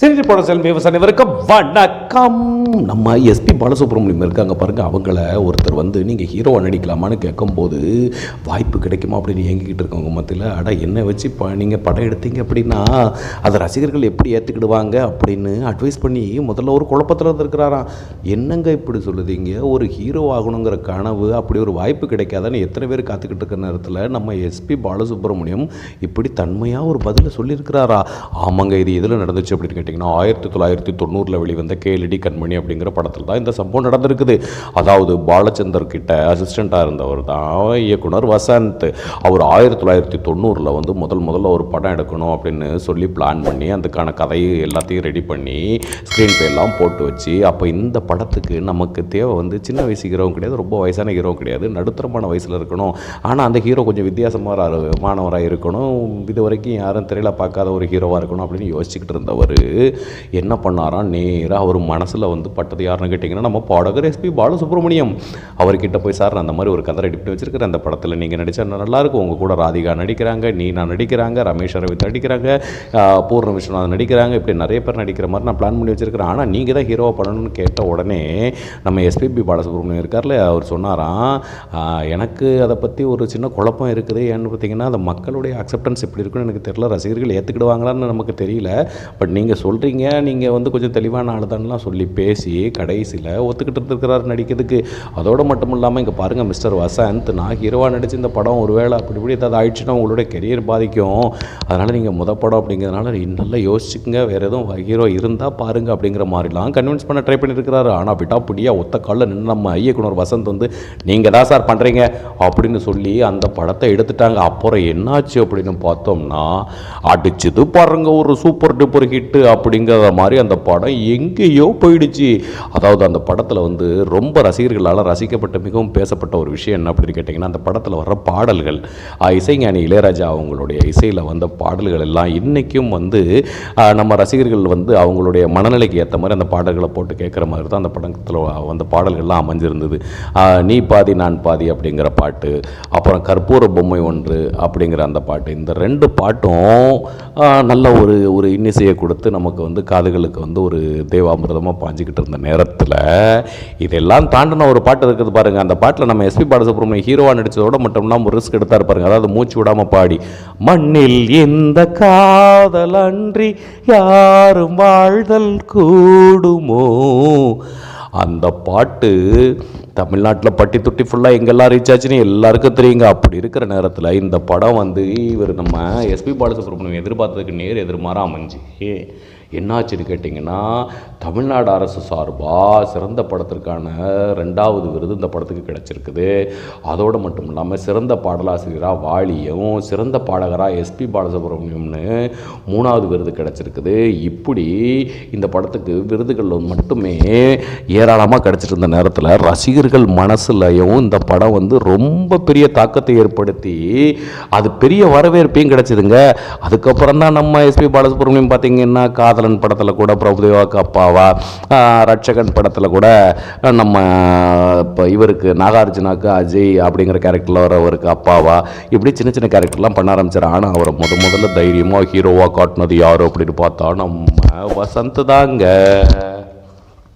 செஞ்சு போட செல்வி விவசாயம் அனைவருக்கும் வணக்கம். நம்ம எஸ்பி பாலசுப்ரமணியம் இருக்காங்க பாருங்கள் அவங்கள ஒருத்தர் வந்து நீங்கள் ஹீரோவை நடிக்கலாமான்னு கேட்கும்போது வாய்ப்பு கிடைக்குமா அப்படின்னு ஏங்கிக்கிட்டு இருக்கவங்க மத்தியில் அட என்ன வச்சு ப நீங்கள் படம் எடுத்தீங்க அப்படின்னா அதை ரசிகர்கள் எப்படி ஏற்றுக்கிடுவாங்க அப்படின்னு அட்வைஸ் பண்ணி முதல்ல ஒரு குழப்பத்தில் இருக்கிறாராம் என்னங்க இப்படி சொல்லுதீங்க? ஒரு ஹீரோ ஆகணுங்கிற கனவு அப்படி ஒரு வாய்ப்பு கிடைக்காதான்னு எத்தனை பேர் காத்துக்கிட்டு இருக்கிற நேரத்தில் நம்ம எஸ்பி பாலசுப்ரமணியம் இப்படி தன்மையாக ஒரு பதிலை சொல்லியிருக்கிறாரா? ஆமாங்க இது எதில் நடந்துச்சு அப்படின்னு கேட்டிங்கன்னா ஆயிரத்தி தொள்ளாயிரத்தி தொண்ணூறில் வெளிவந்த கேலிடி கண்மணி அப்படிங்கிற படத்தில் தான் இந்த சம்பவம் நடந்திருக்குது. அதாவது பாலச்சந்தர் கிட்ட அசிஸ்டண்ட்டாக இருந்தவர் தான் இயக்குனர் வசந்த். அவர் ஆயிரத்தி தொள்ளாயிரத்தி தொண்ணூறில் வந்து முதல் முதல்ல ஒரு படம் எடுக்கணும் அப்படின்னு சொல்லி பிளான் பண்ணி அதுக்கான கதையை எல்லாத்தையும் ரெடி பண்ணி ஸ்க்ரீன் பே எல்லாம் போட்டு வச்சு அப்போ இந்த படத்துக்கு நமக்கு தேவை வந்து சின்ன வயசு ஹீரோவும் கிடையாது ரொம்ப வயசான ஹீரோவும் கிடையாது நடுத்தரமான வயசில் இருக்கணும். ஆனால் அந்த ஹீரோ கொஞ்சம் வித்தியாசமாக மாணவராக இருக்கணும். இது வரைக்கும் யாரும் திரையில் பார்க்காத ஒரு ஹீரோவாக இருக்கணும் அப்படின்னு யோசிச்சுக்கிட்டு இருந்தவர். என்ன பண்ணாராம் நேராக அவர் மனசில் வந்து பட்டது யாருன்னு கேட்டிங்கன்னா நம்ம பாடகர் எஸ்பி பாலசுப்ரமணியம். அவர்கிட்ட போய் சார் நான் அந்த மாதிரி ஒரு கதை ரெடி பண்ணி வச்சிருக்கிறேன். அந்த படத்தில் நீங்கள் நடித்தா நல்லாயிருக்கும் உங்கள் கூட ராதிகா நடிக்கிறாங்க நீனா நடிக்கிறாங்க ரமேஷ் அரவிந்த் நடிக்கிறாங்க பூர்ண விஸ்வநாதன் நடிக்கிறாங்க. இப்படி நிறைய பேர் நடிக்கிற மாதிரி நான் பிளான் பண்ணி வச்சிருக்கிறேன். ஆனால் நீங்கள் தான் ஹீரோவை பண்ணணும்னு கேட்ட உடனே நம்ம எஸ்பிபி பாலசுப்ரமணியம் இருக்கார்ல அவர் சொன்னாராம் எனக்கு அதை பற்றி ஒரு சின்ன குழப்பம் இருக்குது. ஏன்னு பார்த்தீங்கன்னா அந்த மக்களுடைய அக்செப்டன்ஸ் எப்படி இருக்குன்னு எனக்கு தெரியல. ரசிகர்கள் ஏற்றுக்கிடுவாங்களான்னு நமக்கு தெரியல. பட் நீங்கள் சொல்கிறீங்க நீங்கள் வந்து கொஞ்சம் தெளிவான ஆள் தான்லாம் சொல்லி பேசி கடைசியில் ஒத்துக்கிட்டு இருக்கிறார் நடிக்கிறதுக்கு. அதோடு மட்டும் இல்லாமல் இங்கே பாருங்கள் மிஸ்டர் வசந்த் நான் ஹீரோவாக நடித்த இந்த படம் ஒருவேளை அப்படி இப்படி ஏதாவது ஆயிடுச்சுன்னா உங்களோட கெரியர் பாதிக்கும். அதனால் நீங்கள் முத படம் அப்படிங்கிறதுனால நல்லா யோசிச்சுக்கோங்க. வேறு எதுவும் ஹீரோ இருந்தால் பாருங்க அப்படிங்கிற மாதிரிலாம் கன்வின்ஸ் பண்ண ட்ரை பண்ணியிருக்கிறாரு. ஆனால் விட்டா பிடியா ஒத்த காலில் நின்று நம்ம இயக்குனர் வசந்த் வந்து நீங்கள் தான் சார் பண்ணுறீங்க அப்படின்னு சொல்லி அந்த படத்தை எடுத்துட்டாங்க. அப்புறம் என்னாச்சு அப்படின்னு பார்த்தோம்னா அடிச்சது பாருங்க ஒரு சூப்பர் டூப்பர் ஹிட்டு அப்படிங்கிற மாதிரி அந்த படம் எங்கேயோ போயிடுச்சு. அதாவது அந்த படத்தில் வந்து ரொம்ப ரசிகர்களால் ரசிக்கப்பட்ட மிகவும் பேசப்பட்ட ஒரு விஷயம் என்ன அப்படின்னு கேட்டிங்கன்னா அந்த படத்தில் வர்ற பாடல்கள் இசைஞானி இளையராஜா அவங்களுடைய இசையில் வந்த பாடல்கள் எல்லாம் இன்றைக்கும் வந்து நம்ம ரசிகர்கள் வந்து அவங்களுடைய மனநிலைக்கு ஏற்ற மாதிரி அந்த பாடல்களை போட்டு கேட்குற மாதிரி தான் அந்த படத்தில் வந்த பாடல்கள்லாம் அமைஞ்சிருந்தது. நீ பாதி நான் பாதி அப்படிங்கிற பாட்டு அப்புறம் கற்பூர பொம்மை ஒன்று அப்படிங்கிற அந்த பாட்டு. இந்த ரெண்டு பாட்டும் நல்ல ஒரு ஒரு இன்னிசையை கொடுத்து நமக்கு வந்து காதுகளுக்கு வந்து ஒரு தேவாமிரதமாக பாஞ்சிக்கிட்டு இருந்த நேரத்தில் இதெல்லாம் தாண்டின ஒரு பாட்டு இருக்குது பாருங்கள் அந்த பாட்டில் நம்ம எஸ்பி பாலசுப்ரமணியம் ஹீரோவாக நடித்ததோட மட்டும்னா ஒரு ரிஸ்க் எடுத்தார் பாருங்கள் அதாவது மூச்சு விடாமல் பாடி மண்ணில் எந்த காதலன்றி யாரும் வாழ்தல் கூடுமோ? அந்த பாட்டு தமிழ்நாட்டில் பட்டி தொட்டி ஃபுல்லாக எங்கெல்லாம் ரீச் ஆச்சுன்னு எல்லாருக்கும் தெரியுங்க. அப்படி இருக்கிற நேரத்தில் இந்த படம் வந்து இவர் நம்ம எஸ்பி பாலசுப்ரமணியம் எதிர்பார்த்ததுக்கு நேர் எதிர்மாறாக அமைஞ்சு. என்னாச்சுன்னு கேட்டிங்கன்னா தமிழ்நாடு அரசு சார்பாக சிறந்த படத்திற்கான ரெண்டாவது விருது இந்த படத்துக்கு கிடச்சிருக்குது. அதோடு மட்டும் இல்லாமல் சிறந்த பாடலாசிரியராக வாலியும் சிறந்த பாடகராக எஸ்பி பாலசுப்ரமணியம்னு மூணாவது விருது கிடச்சிருக்குது. இப்படி இந்த படத்துக்கு விருதுகள் மட்டுமே ஏராளமாக கிடச்சிட்டு இருந்த நேரத்தில் ரசிகர்கள் மனசுலையும் இந்த படம் வந்து ரொம்ப பெரிய தாக்கத்தை ஏற்படுத்தி அது பெரிய வரவேற்பையும் கிடச்சிதுங்க. அதுக்கப்புறம் தான் நம்ம எஸ்பி பாலசுப்ரமணியம் பார்த்தீங்கன்னா காதலன் படத்தில் கூட பிரபுதேவாக்கு அப்பாவா ரட்சகன் படத்தில் கூட நம்ம இப்போ இவருக்கு நாகார்ஜுனாக்கு அஜய் அப்படிங்கிற கேரக்டரில் வரவருக்கு அப்பாவா இப்படி சின்ன சின்ன கேரக்டர்லாம் பண்ண ஆரம்பிச்சார். ஆனால் அவரை முத முதல்ல தைரியமாக ஹீரோவாக காட்டினது யார் அப்படின்னு பார்த்தா நம்ம வசந்த் தாங்க.